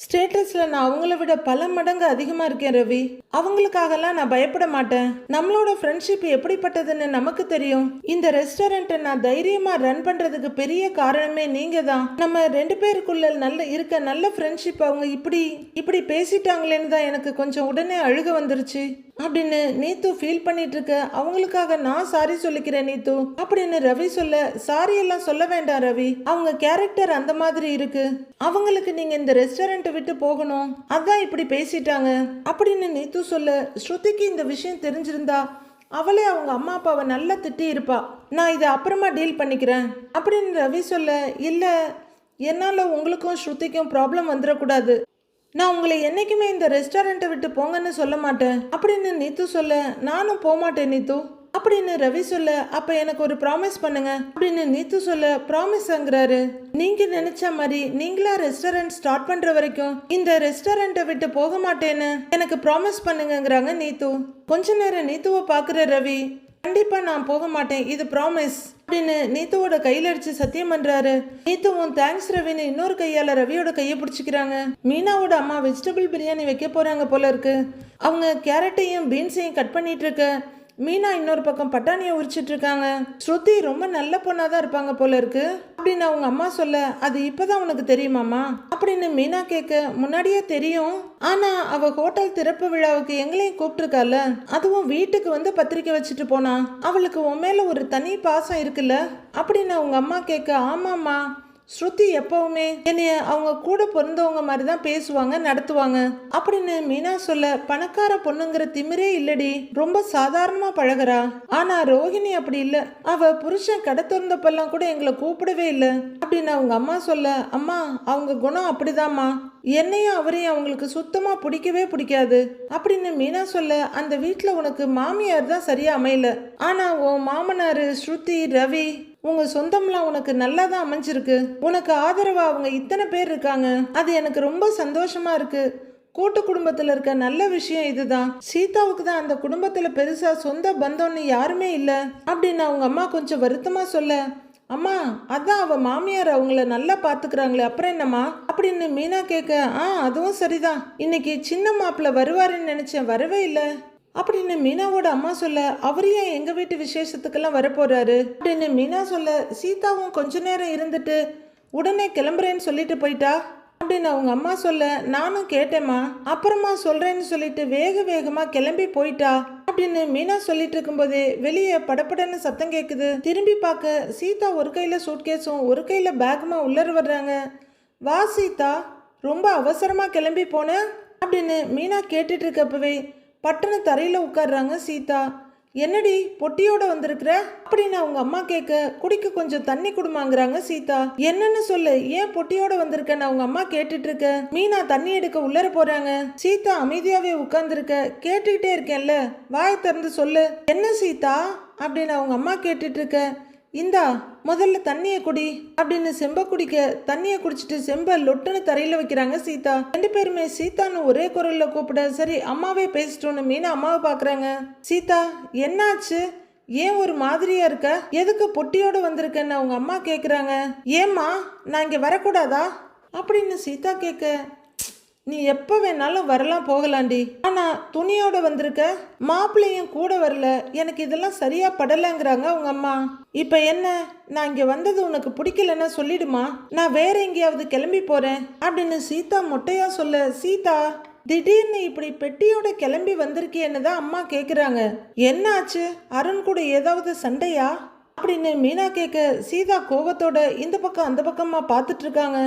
ஸ்டேட்டஸில் நான் அவங்கள விட பல மடங்கு அதிகமாக இருக்கேன் ரவி. அவங்களுக்காகலாம் நான் பயப்பட மாட்டேன். நம்மளோட ஃப்ரெண்ட்ஷிப் எப்படிப்பட்டதுன்னு நமக்கு தெரியும். இந்த ரெஸ்டாரண்ட்டை நான் தைரியமாக ரன் பண்ணுறதுக்கு பெரிய காரணமே நீங்கள் தான் நம்ம ரெண்டு பேருக்குள்ள நல்ல இருக்க நல்ல ஃப்ரெண்ட்ஷிப் அவங்க இப்படி இப்படி பேசிட்டாங்களேன்னு தான் எனக்கு கொஞ்சம் உடனே அழுக வந்துருச்சு. அப்படின்னு நீத்து ஃபீல் பண்ணிட்டு இருக்க அவங்களுக்காக நான் சாரி சொல்லிக்கிறேன் நீத்து. அப்படின்னு ரவி சொல்ல சாரி எல்லாம் சொல்ல வேண்டாம் ரவி. அவங்க கேரக்டர் அந்த மாதிரி இருக்கு. அவங்களுக்கு நீங்க இந்த ரெஸ்டாரண்ட்டை விட்டு போகணும். அதான் இப்படி பேசிட்டாங்க. அப்படின்னு நீத்து சொல்ல ஸ்ருதிக்கு இந்த விஷயம் தெரிஞ்சிருந்தா அவளே அவங்க அம்மா அப்பாவை நல்லா திட்டி இருப்பா நான் இதை அப்புறமா டீல் பண்ணிக்கிறேன். அப்படின்னு ரவி சொல்ல இல்லை என்னால் உங்களுக்கும் ஸ்ருதிக்கும் ப்ராப்ளம் வந்துடக்கூடாது. நான் உங்களை என்னைக்குமே இந்த ரெஸ்டாரண்ட்டை விட்டு போங்கன்னு சொல்ல மாட்டேன். அப்படின்னு நீத்து சொல்ல நானும் போக மாட்டேன் நீத்து. அப்படின்னு ரவி சொல்ல அப்ப எனக்கு ஒரு ப்ராமிஸ் பண்ணுங்க. அப்படின்னு நீத்து சொல்ல ப்ராமிஸ்ங்கிறாரு நீங்க நினைச்ச மாதிரி நீங்களா ரெஸ்டாரண்ட் ஸ்டார்ட் பண்ற வரைக்கும் இந்த ரெஸ்டாரண்ட்டை விட்டு போக மாட்டேன்னு எனக்கு ப்ராமிஸ் பண்ணுங்கங்கிறாங்க நீத்து. கொஞ்ச நேரம் நீத்துவை பாக்குற ரவி கண்டிப்பா நான் போக மாட்டேன். இது ப்ராமிஸ் அப்படின்னு நீத்துவோட கையில அடிச்சு சத்தியம் பண்றாரு. நீத்துவும் தேங்க்ஸ் ரவின்னு இன்னொரு கையால ரவியோட கையை பிடிச்சிக்கிறாங்க. மீனாவோட அம்மா வெஜிடபிள் பிரியாணி வைக்க போறாங்க போல இருக்கு. அவங்க கேரட்டையும் பீன்ஸையும் கட் பண்ணிட்டு இருக்க. மீனா இன்னொரு பக்கம் பட்டாணியை உரிச்சிட்டு இருக்காங்க. ஸ்ருதி ரொம்ப நல்ல பொண்ணா தான் இருப்பாங்க போல இருக்கு. அப்படின்னு அவங்க அம்மா சொல்ல அது இப்பதான் உனக்கு தெரியுமாமா அப்படின்னு மீனா கேட்க முன்னாடியே தெரியும். ஆனா அவ ஹோட்டல் திறப்பு விழாவுக்கு எங்களையும் கூப்பிட்டுருக்கால அதுவும் வீட்டுக்கு வந்து பத்திரிக்கை வச்சுட்டு போனா. அவளுக்கு உன் மேல ஒரு தனி பாசம் இருக்குல்ல? அப்படின்னு அவங்க அம்மா கேட்க ஆமாம்மா. ஸ்ருதி எப்பவுமே என்னைய அவங்க கூட பிறந்தவங்க மாதிரி தான் பேசுவாங்க நடத்துவாங்க. அப்படின்னு மீனா சொல்ல பணக்கார பொண்ணுங்கிற திமிரே இல்லடி. ரொம்ப சாதாரணமா பழகுறா. ஆனா ரோஹிணி அப்படி இல்ல. அவ புருஷன் கடை திறந்தப்பெல்லாம் கூட எங்களை கூப்பிடவே இல்லை. அப்படின்னு அவங்க அம்மா சொல்ல அம்மா அவங்க குணம் அப்படிதாம்மா. என்னையும் அவரையும் அவங்களுக்கு சுத்தமா பிடிக்கவே பிடிக்காது. அப்படின்னு மீனா சொல்ல அந்த வீட்டுல உனக்கு மாமியார் தான் சரியா அமையல. ஆனா உன் மாமனாரு ஸ்ருதி ரவி உங்கள் சொந்தம்லாம் உனக்கு நல்லா தான் அமைஞ்சிருக்கு. உனக்கு ஆதரவாக அவங்க இத்தனை பேர் இருக்காங்க. அது எனக்கு ரொம்ப சந்தோஷமாக இருக்குது கூட்டு குடும்பத்தில் இருக்க நல்ல விஷயம் இதுதான். சீதாவுக்கு தான் அந்த குடும்பத்தில் பெருசாக சொந்த பந்தம்னு யாருமே இல்லை. அப்படின்னு அவங்க அம்மா கொஞ்சம் வருத்தமாக சொல்ல அம்மா அதான் அவள் மாமியார் அவங்கள நல்லா பார்த்துக்கிறாங்களே அப்புறம் என்னம்மா? அப்படின்னு மீனா கேட்க ஆ அதுவும் சரிதான். இன்னைக்கு சின்ன மாப்பிள்ள வருவாருன்னு நினச்சேன் வரவே இல்லை. அப்படின்னு மீனாவோட அம்மா சொல்ல அவர் ஏன் எங்க வீட்டு விசேஷத்துக்கெல்லாம் வரப்போறாரு? அப்படின்னு மீனா சொல்ல சீதாவும் கொஞ்ச நேரம் இருந்துட்டு உடனே கிளம்புறேன்னு சொல்லிட்டு போயிட்டா? அப்படின்னு அவங்க அம்மா சொல்ல நானும் கேட்டேம்மா அப்புறமா சொல்றேன்னு சொல்லிட்டு வேக வேகமா கிளம்பி போயிட்டா? அப்படின்னு மீனா சொல்லிட்டு இருக்கும்போது வெளியே படபடன்னு சத்தம் கேட்குது திரும்பி பார்க்க சீதா ஒரு கையில் சூட்கேஸும் ஒரு கையில் பேக்குமா உள்ளர வர்றாங்க. வா சீதா ரொம்ப அவசரமாக கிளம்பி போன? அப்படின்னு மீனா கேட்டுட்டு இருக்கப்பவே பட்டண தரையில் உட்கார்றாங்க சீதா. என்னடி பொட்டியோட வந்திருக்கிற? அப்படின்னு அவங்க அம்மா கேட்க குடிக்க கொஞ்சம் தண்ணி குடுமாங்கிறாங்க சீதா. என்னன்னு சொல்லு ஏன் பொட்டியோட வந்திருக்கன்னு அவங்க அம்மா கேட்டுட்டு இருக்க மீனா தண்ணி எடுக்க உள்ளர போறாங்க. சீதா அமைதியாவே உட்கார்ந்துருக்க. கேட்டுக்கிட்டே இருக்கேன்ல. வாயை திறந்து சொல்லு. என்ன சீதா? அப்படின்னு அவங்க அம்மா கேட்டுட்டு இருக்க இந்தா முதல்ல தண்ணியை குடி. அப்படின்னு செம்ப குடிக்க தண்ணியை குடிச்சிட்டு செம்ப லொட்டுன்னு தரையில வைக்கிறாங்க சீதா. ரெண்டு பேருமே சீதான்னு ஒரே குரல்ல கூப்பிட சரி அம்மாவே பேசிட்டோன்னு மீனா அம்மாவை பாக்குறாங்க. சீதா என்னாச்சு? ஏன் ஒரு மாதிரியா இருக்க? எதுக்கு பொட்டியோட வந்திருக்கன்னு அவங்க அம்மா கேக்குறாங்க. ஏம்மா நான் இங்க வரக்கூடாதா? அப்படின்னு சீதா கேட்க நீ எப்போ வேணாலும் வரலாம் போகலாண்டி. ஆனால் துணியோட வந்திருக்க? மாப்பிள்ளையும் கூட வரல. எனக்கு இதெல்லாம் சரியா படலைங்கிறாங்க அவங்க அம்மா. இப்போ என்ன? நான் இங்கே வந்தது உனக்கு பிடிக்கலன்னா சொல்லிடுமா? நான் வேற எங்கேயாவது கிளம்பி போகிறேன் அப்படின்னு சீதா மொட்டையா சொல்ல சீதா திடீர்னு இப்படி பெட்டியோட கிளம்பி வந்திருக்கியன்னு தான் அம்மா கேட்குறாங்க என்ன ஆச்சு அருண் கூட ஏதாவது சண்டையா? அப்படின்னு மீனா கேட்க சீதா கோவத்தோட இந்த பக்கம் அந்த பக்கமா பார்த்துட்டு இருக்காங்க.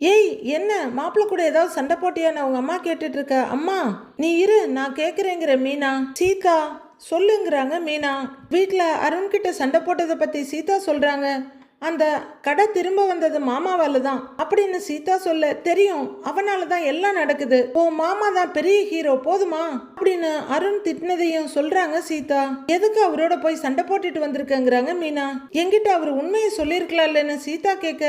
ஏய் என்ன? மாப்பிள்ளை கூட ஏதாவது சண்டை போட்டியான்னு அவங்க அம்மா கேட்டுட்டு இருக்க அம்மா நீ இரு நான் கேட்குறேங்கிற மீனா. சீதா சொல்லுங்கிறாங்க மீனா. வீட்டில் அருண்கிட்ட சண்டை போட்டதை பற்றி சீதா சொல்கிறாங்க அந்த கடை திரும்ப வந்தது மாமாவால் தான். அப்படின்னு சீதா சொல்ல தெரியும் அவனால தான் எல்லாம் நடக்குது. ஓ மாமா தான் பெரிய ஹீரோ போதுமா? அப்படின்னு அருண் திட்டினதையும் சொல்றாங்க சீதா. எதுக்கு அவரோட போய் சண்டை போட்டுட்டு வந்திருக்கங்கிறாங்க மீனா. எங்கிட்ட அவர் உண்மையை சொல்லியிருக்கலாம்லன்னு சீதா கேட்க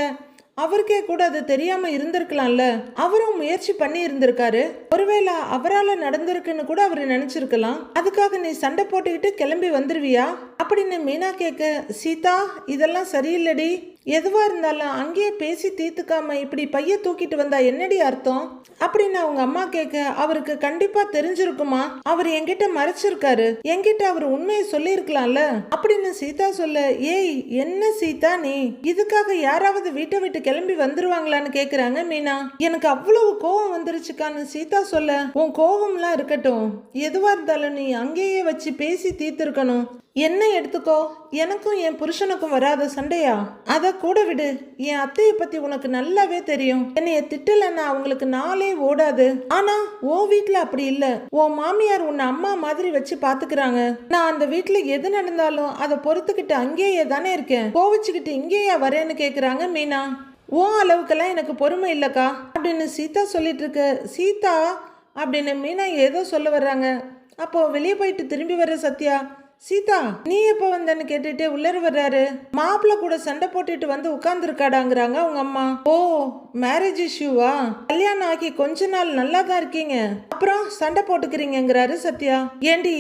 அவருக்கே கூட அது தெரியாம இருந்திருக்கலாம்ல? அவரும் முயற்சி பண்ணி இருந்திருக்காரு. ஒருவேளை அவரால நடந்திருக்குன்னு கூட அவர் நினைச்சிருக்கலாம். அதுக்காக நீ சண்டை போட்டுக்கிட்டு கிளம்பி வந்துருவியா? அப்படின்னு மீனா கேட்க சீதா இதெல்லாம் சரியில்லடி. எதுவாக இருந்தாலும் அங்கேயே பேசி தீர்த்துக்காம இப்படி பைய தூக்கிட்டு வந்தா என்னடி அர்த்தம்? அப்படின்னு அவங்க அம்மா கேட்க அவருக்கு கண்டிப்பா தெரிஞ்சிருக்குமா? அவர் என்கிட்ட மறைச்சிருக்காரு. என்கிட்ட அவர் உண்மையை சொல்லியிருக்கலாம்ல? அப்படின்னு சீதா சொல்ல ஏய் என்ன சீதா நீ? இதுக்காக யாராவது வீட்டை விட்டு கிளம்பி வந்துருவாங்களான்னு கேக்குறாங்க மீனா. எனக்கு அவ்வளவு கோவம் வந்துருச்சுக்கான்னு சீதா சொல்ல உன் கோவம்லாம் இருக்கட்டும். எதுவா இருந்தாலும் நீ அங்கேயே வச்சு பேசி தீர்த்திருக்கணும். என்ன எடுத்துக்கோ. எனக்கும் என் புருஷனுக்கும் வராத சண்டையா? அதை கூட விடு. என் அத்தையை பத்தி உனக்கு நல்லாவே தெரியும். என்னைய திட்டலன்னா அவங்களுக்கு நாளே ஓடாது. ஆனா ஓ வீட்டில் அப்படி இல்ல. உன் மாமியார் உன்னை அம்மா மாதிரி வச்சு பாத்துக்கிறாங்க. நான் அந்த வீட்டில் எது நடந்தாலும் அதை பொறுத்துக்கிட்டு அங்கேயே தானே இருக்கேன். கோவிச்சுக்கிட்டு இங்கேயா வரேன்னு கேக்குறாங்க மீனா. ஓ அளவுக்கெல்லாம் எனக்கு பொறுமை இல்லக்கா. அப்படின்னு சீதா சொல்லிட்டு இருக்க சீதா அப்படின்னு மீனா ஏதோ சொல்ல வர்றாங்க. அப்போ வெளியே போயிட்டு திரும்பி வர சத்யா சீதா நீ எப்போ வந்தன்னு கேட்டுட்டு உள்ளர வர்றாரு. மாப்பிள்ளை கூட சண்டை போட்டுட்டு வந்து உட்கார்ந்துருக்காடாங்கிறாங்க அவங்க அம்மா. ஓ மேரேஜ் இஷ்யூவா கல்யாணம் ஆகி கொஞ்ச நாள் நல்லா தான் இருக்கீங்க. அப்புறம் சண்டை போட்டுக்கிறீங்கங்கிறாரு சத்யா. ஏண்டி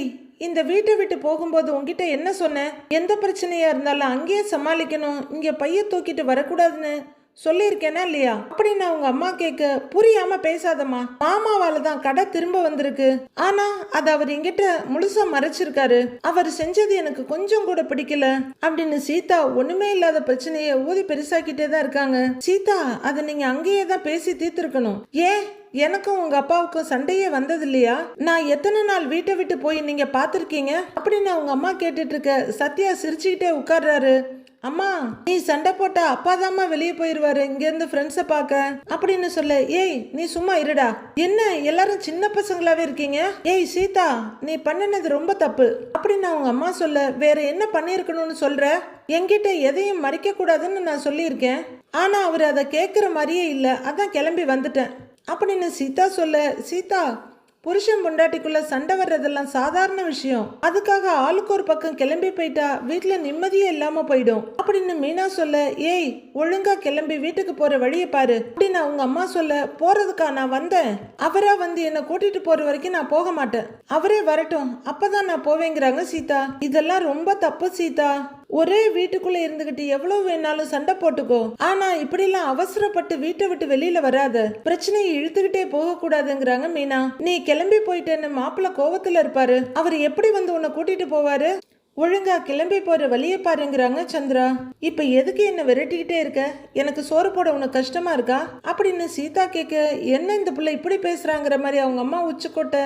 இந்த வீட்டை விட்டு போகும்போது உங்ககிட்ட என்ன சொன்னேன்? எந்த பிரச்சனையா இருந்தாலும் அங்கேயே சமாளிக்கணும். இங்க பைய தூக்கிட்டு வரக்கூடாதுன்னு. சொல்லியிருக்கேனா இல்லையா? அப்படின்னு அவங்க அம்மா கேட்க புரியாம பேசாதம்மா. மாமாவால தான் கடை திரும்ப வந்திருக்கு. ஆனா அது அவர் எங்கிட்ட முழுசா மறைச்சிருக்காரு. அவர் செஞ்சது எனக்கு கொஞ்சம் கூட பிடிக்கல. அப்படின்னு சீதா ஒண்ணுமே இல்லாத பிரச்சனையை ஊதி பெருசாக்கிட்டே தான் இருக்காங்க. சீதா அதை நீங்க அங்கேயே தான் பேசி தீர்த்திருக்கணும். ஏன்? எனக்கும் உங்க அப்பாவுக்கும் சண்டையே வந்தது இல்லையா நான் எத்தனை நாள் வீட்டை விட்டு போய் நீங்க பாத்திருக்கீங்க அப்படின்னு அவங்க அம்மா கேட்டுட்டு இருக்க சத்யா சிரிச்சுக்கிட்டே உட்கார்றாரு. அம்மா நீ சண்டை போட்டா அப்பா தாம்மா வெளியே போயிருவாரு இங்கேருந்து ஃப்ரெண்ட்ஸை பார்க்க. அப்படின்னு சொல்ல. ஏய் நீ சும்மா இருடா. என்ன எல்லாரும் சின்ன பசங்களாவே இருக்கீங்க? ஏய் சீதா நீ பண்ணினது ரொம்ப தப்பு. அப்படின்னு அவங்க அம்மா சொல்ல வேற என்ன பண்ணியிருக்கணும்னு சொல்ற? என்கிட்ட எதையும் மறைக்க கூடாதுன்னு நான் சொல்லியிருக்கேன். ஆனா அவர் அதை கேட்குற மாதிரியே இல்லை. அதான் கிளம்பி வந்துட்டேன். அப்படின்னு சீதா சொல்ல சீதா புருஷன் பொண்டாட்டிக்குள்ள சண்டை வர்றதெல்லாம் சாதாரண விஷயம். அதுக்காக ஆளுக்கு ஒரு பக்கம் கிளம்பி போயிட்டா வீட்டுல நிம்மதியே இல்லாம போயிடும். அப்படின்னு மீனா சொல்ல ஏய் ஒழுங்கா கிளம்பி வீட்டுக்கு போற வழியை பாரு. அப்படின்னு அவங்க அம்மா சொல்ல போறதுக்கா நான் வந்தேன். அவரா வந்து என்ன கூட்டிட்டு போற வரைக்கும் நான் போக மாட்டேன். அவரே வரட்டும். அப்பதான் நான் போவேங்கிறாங்க சீதா. இதெல்லாம் ரொம்ப தப்பு சீதா. ஒரே வீட்டுக்குள்ள இருந்துகிட்டு எவ்வளவு வேணாலும் சண்டை போட்டுக்கோ. ஆனா இப்படிலாம் அவசரப்பட்டு வீட்டை விட்டு வெளியில வராத. பிரச்சனையை இழுத்துக்கிட்டே போக கூடாதுங்கிறாங்க மீனா. நீ கிளம்பி போயிட்டேன்னு மாப்பிள்ள கோவத்துல இருப்பாரு. அவர் எப்படி வந்து உன்னை கூட்டிட்டு போவாரு? ஒழுங்கா கிளம்பி போற வழியை பாருங்கிறாங்க சந்திரா. இப்ப எதுக்கு என்ன விரட்டிக்கிட்டே இருக்க? எனக்கு சோறு போட உனக்கு கஷ்டமா இருக்கா? அப்படின்னு சீதா கேட்க என்ன இந்த பிள்ளை இப்படி பேசுறாங்கிற மாதிரி அவங்க அம்மா உச்சிக்கோட்டை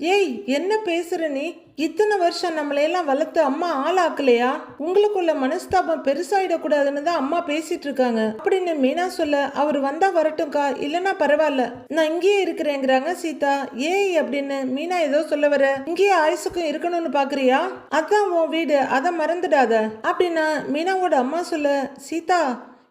ஏய் என்ன பேசுற நீ? இத்தனை வருஷம் நம்மளையெல்லாம் வளர்த்து அம்மா ஆளாக்கலையா? உங்களுக்குள்ள மனஸ்தாபம் பெருசாயிடக்கூடாதுன்னு தான் அம்மா பேசிட்டு இருக்காங்க அப்படின்னு மீனா சொல்ல அவர் வந்தா வரட்டும்க்கா இல்லைன்னா பரவாயில்ல. நான் இங்கேயே இருக்கிறேங்கிறாங்க சீதா. ஏய் அப்படின்னு மீனா ஏதோ சொல்ல வர இங்கேயே ஆயுசுக்கும் இருக்கணும்னு பாக்குறியா? அதான் உன் வீடு அதை மறந்துடாத. அப்படின்னா மீனாவோட அம்மா சொல்ல சீதா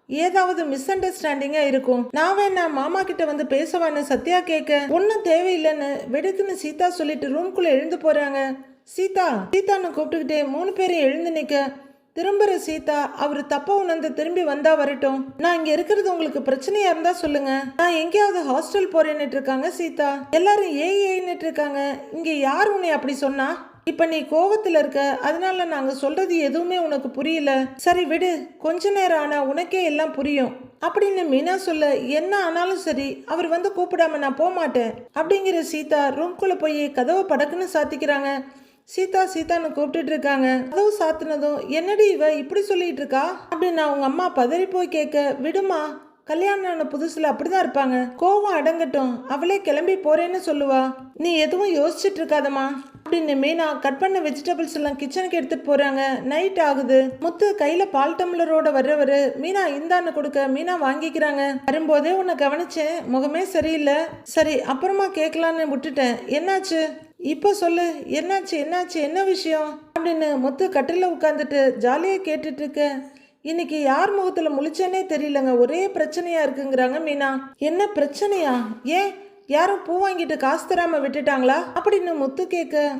ஏதாவது மிஸ் அண்டர்ஸ்டாண்டிங்கா இருக்கும். நான் வேணா மாமா கிட்ட வந்து பேசவான்னு சத்யா கேட்க ஒன்றும் தேவையில்லைன்னு வெடுக்குன்னு சீதா சொல்லிட்டு ரூம்குள்ள எழுந்து போறாங்க. சீதா சீதான்னு கூப்பிட்டுக்கிட்டே மூணு பேரும் எழுந்து நிக்க. திரும்புற சீதா அவர் தப்ப உணர்ந்து திரும்பி வந்தா வரட்டும். நான் இங்க இருக்கிறது உங்களுக்கு பிரச்சனையா இருந்தா சொல்லுங்க. நான் எங்கேயாவது ஹாஸ்டல் போறேன்னுட்டு இருக்காங்க சீதா. எல்லாரும் ஏ ஏன்னுட்டு இருக்காங்க. இங்க யார் உன்னை அப்படி சொன்னா? இப்போ நீ கோபத்தில் இருக்க அதனால நாங்கள் சொல்றது எதுவுமே உனக்கு புரியல. சரி விடு கொஞ்ச நேரம் ஆனால் உனக்கே எல்லாம் புரியும். அப்படின்னு மீனா சொல்ல என்ன ஆனாலும் சரி அவர் வந்து கூப்பிடாம நான் போக மாட்டேன் அப்படிங்கிற சீதா ரூம்குள்ளே போய் கதவை படக்குன்னு சாத்திக்கிறாங்க. சீதா சீதான்னு கூப்பிட்டுட்டு இருக்காங்க. கதவு சாத்தினதும் என்னடி இவ இப்படி சொல்லிட்டு இருக்கா? அப்படின்னு அவங்க அம்மா பதறி போய் கேட்க விடுமா கல்யாணம் ஆன புதுசுல அப்படிதான் இருப்பாங்க. கோவம் அடங்கட்டும். அவளே கிளம்பி போறேன்னு சொல்லுவா. நீ எதுவும் யோசிச்சுட்டு இருக்காதம்மா. அப்படின்னு மீனா கட் பண்ண வெஜிடபிள்ஸ் எல்லாம் கிச்சனுக்கு எடுத்துட்டு போறாங்க. நைட் ஆகுது. முத்து கையில பால் டம்ளரோட வர்றவரு மீனா இந்தான்னு கொடுக்க. மீனா வாங்கிக்கிறாங்க. வரும்போதே உன்னை கவனிச்சேன். முகமே சரியில்லை. சரி அப்புறமா கேட்கலான்னு விட்டுட்டேன். என்னாச்சு? இப்போ சொல்லு. என்னாச்சு? என்னாச்சு? என்ன விஷயம்? அப்படின்னு முத்து கட்டில உட்காந்துட்டு ஜாலியாக கேட்டுட்டு இருக்க. இன்னைக்கு யார் முகத்துல முழிச்சேனே தெரியலங்க. ஒரே பிரச்சனையா இருக்குங்கிறாங்க மீனா. என்ன பிரச்சனையா? ஏன்? யாரும் பூ வாங்கிட்டு காசு தராமல் விட்டுட்டாங்களா? அப்படின்னு முத்து கேட்க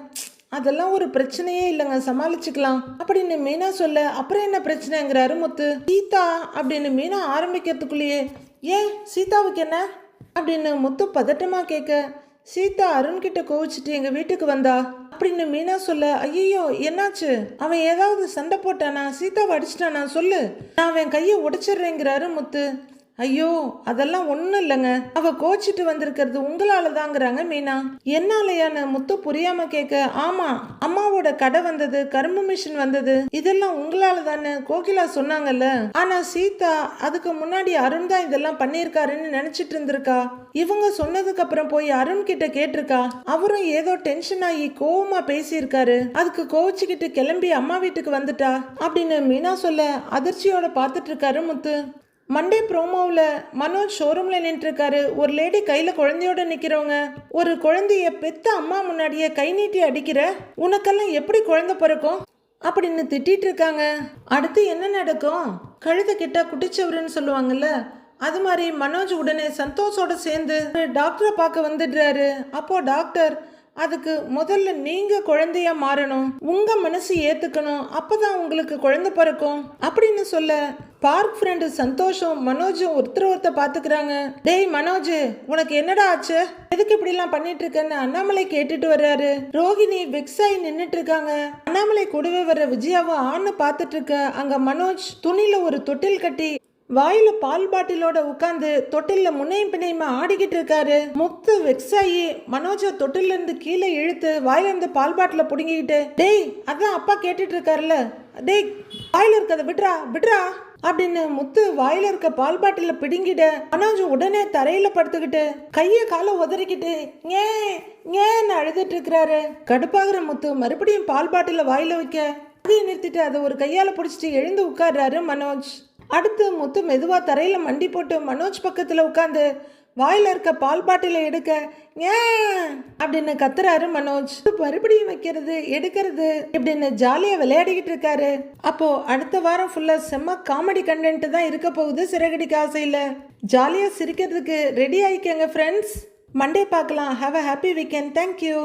அதெல்லாம் ஒரு பிரச்சனையே இல்லைங்க சமாளிச்சுக்கலாம். அப்படின்னு மீனா சொல்ல அப்புறம் என்ன பிரச்சனைங்கிறாரு முத்து? சீதா அப்படின்னு மீனா ஆரம்பிக்கிறதுக்குள்ளேயே ஏன் சீதாவுக்கு என்ன? அப்படின்னு முத்து பதட்டமா கேட்க சீதா அருண்கிட்ட கோவிச்சிட்டு எங்க வீட்டுக்கு வந்தா? அப்படின்னு மீனா சொல்ல ஐயோ என்னாச்சு? அவன் ஏதாவது சண்டை போட்டானா? சீதாவை அடிச்சிட்டானா? சொல்லு. நான் அவன் கையை உடைச்சிடுறேங்கிறாரு முத்து. ஐயோ அதெல்லாம் ஒன்றும் இல்லைங்க. அவ கோச்சிட்டு வந்திருக்கிறது உங்களால தாங்கிறாங்க மீனா என்னாலயான முத்து புரியாம கேட்க? ஆமா அம்மாவோட கடை வந்தது கரும்பு மிஷின் வந்தது. இதெல்லாம் உங்களால தானே கோகிலா சொன்னாங்கல்ல. ஆனா சீதா அதுக்கு முன்னாடி அருண் தான் இதெல்லாம் பண்ணியிருக்காருன்னு நினைச்சிட்டு இருந்திருக்கா இவங்க சொன்னதுக்கு அப்புறம் போய் அருண் கிட்ட கேட்டிருக்கா? அவரும் ஏதோ டென்ஷன் ஆகி கோவமா பேசியிருக்காரு. அதுக்கு கோவிச்சுக்கிட்டு கிளம்பி அம்மா வீட்டுக்கு வந்துட்டா? அப்படின்னு மீனா சொல்ல அதிர்ச்சியோட பார்த்துட்டு இருக்காரு முத்து. மண்டே ப்ரோமோவில் மனோஜ் ஷோரூமில் நின்றுருக்காரு. ஒரு லேடி கையில் குழந்தையோட நிற்கிறவங்க ஒரு குழந்தைய பெத்த அம்மா முன்னாடியே கை நீட்டி அடிக்கிற உனக்கெல்லாம் எப்படி குழந்தை பிறக்கும்? அப்படின்னு திட்டிகிட்டு இருக்காங்க அடுத்து என்ன நடக்கும்? கழுத கிட்ட குட்டிச்சவருன்னு சொல்லுவாங்கல்ல அது மாதிரி மனோஜ் உடனே சந்தோஷோட சேர்ந்து டாக்டரை பார்க்க வந்துடுறாரு. அப்போ டாக்டர் அதுக்கு முதல்ல நீங்க குழந்தையா மாறணும். உங்க மனசு ஏத்துக்கணும். அப்பதான் உங்களுக்கு குழந்தை பிறக்கும். அப்படின்னு சொல்ல பார்க் ஃப்ரெண்டு சந்தோஷம் மனோஜும் ஒருத்தர் ஒருத்தர் பாத்துக்கிறாங்க டேய் மனோஜ் உனக்கு என்னடா ஆச்சு? எதுக்கு இப்படி எல்லாம் பண்ணிட்டு இருக்கன்னு அண்ணாமலை கேட்டுட்டு வர்றாரு. ரோஹிணி வெக்ஸ் ஆகி நின்றுட்டு இருக்காங்க அண்ணாமலை கூடவே வர்ற விஜயாவை ஆன்னு பார்த்துட்டு இருக்க அங்க மனோஜ் துணியில ஒரு தொட்டில் கட்டி வாயில பால் பாட்டிலோட உட்காந்து தொட்டில்ல முன்னையும் பின்னையுமா ஆடிக்கிட்டு இருக்காரு. முத்து வெக்ஸாயி மனோஜ தொட்டில்ல இருந்து கீழே இழுத்து வாயில இருந்து பால் பாட்டில புடுங்கிக்கிட்டு டேய் அதான் அப்பா கேட்டுட்டு இருக்காருல்ல. டேய் வாயில இருக்கத விட்றா விட்றா. அப்படின்னு முத்து வாயில இருக்க பால் பாட்டில பிடுங்கிட மனோஜ் உடனே தரையில படுத்துக்கிட்டு கைய காலை உதறிக்கிட்டு ஏன் ஏன்னு அழுதுட்டு இருக்கிறாரு. கடுப்பாகிற முத்து மறுபடியும் பால் பாட்டில வாயில வைக்க அதையும் நிறுத்திட்டு அதை ஒரு கையால் பிடிச்சிட்டு எழுந்து உட்கார்றாரு மனோஜ். அடுத்து முத்து மெதுவாக தரையில் மண்டி போட்டு மனோஜ் பக்கத்தில் உட்காந்து வாயில் இருக்க பால் பாட்டில எடுக்க ஏன் அப்படின்னு கத்துறாரு மனோஜ். மறுபடியும் வைக்கிறது எடுக்கிறது இப்படின்னு ஜாலியாக விளையாடிக்கிட்டு இருக்காரு. அப்போ அடுத்த வாரம் ஃபுல்லாக செம்ம காமெடி கண்டென்ட் தான் இருக்க போகுது சிறகடிக்க ஆசையில். ஜாலியாக சிரிக்கிறதுக்கு ரெடி ஆயிக்கங்க ஃப்ரெண்ட்ஸ் மண்டே பார்க்கலாம். Have a happy weekend thank you